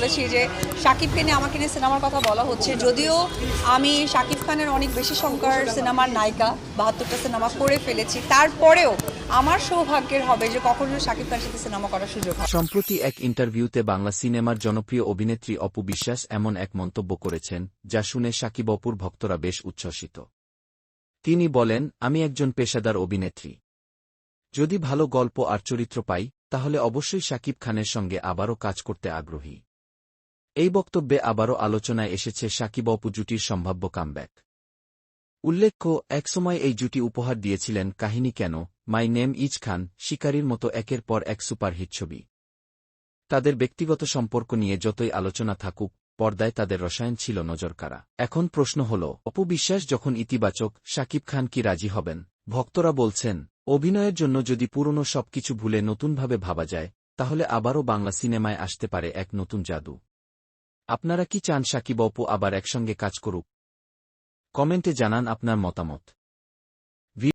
বলেছি যে শাকিবকে নিয়ে আমাকে নিয়ে সিনেমার কথা বলা হচ্ছে। যদিও আমি শাকিব খানের অনেক বেশি সংখ্যার সিনেমার নায়িকা, বাহাত্তরটা সিনেমা করে ফেলেছি। তারপরেও আমার সৌভাগ্যের হবে যে কখনো শাকিব খানের সাথে সিনেমা করার সুযোগ সম্প্রতি এক ইন্টারভিউতে বাংলা সিনেমার জনপ্রিয় অভিনেত্রী অপু বিশ্বাস এমন এক মন্তব্য করেছেন, যা শুনে সাকিব অপুর ভক্তরা বেশ উচ্ছ্বসিত। তিনি বলেন, আমি একজন পেশাদার অভিনেত্রী। যদি ভালো গল্প আর চরিত্র পাই, তাহলে অবশ্যই সাকিব খানের সঙ্গে আবারও কাজ করতে আগ্রহী। এই বক্তব্যে আবারও আলোচনায় এসেছে সাকিব অপু জুটির সম্ভাব্য কামব্যাক। উল্লেখ্য, একসময় এই জুটি উপহার দিয়েছিলেন কাহিনী কেন, মাই নেম ইজ খান, শিকারীর মতো একের পর এক সুপারহিট ছবি। তাদের ব্যক্তিগত সম্পর্ক নিয়ে যতই আলোচনা থাকুক, পর্দায় তাদের রসায়ন ছিল নজরকাড়া। এখন প্রশ্ন হল অপবিশ্বাস যখন ইতিবাচক শাকিব খান কি রাজি হবেন? ভক্তরা বলছেন, অভিনয়ের জন্য যদি পুরনো সবকিছু ভুলে নতুনভাবে ভাবা যায়, তাহলে আবারও বাংলা সিনেমায় আসতে পারে এক নতুন জাদু। আপনারা কি চান সাকিব অপু আবার একসঙ্গে কাজ করুক? কমেন্টে জানান আপনার মতামত।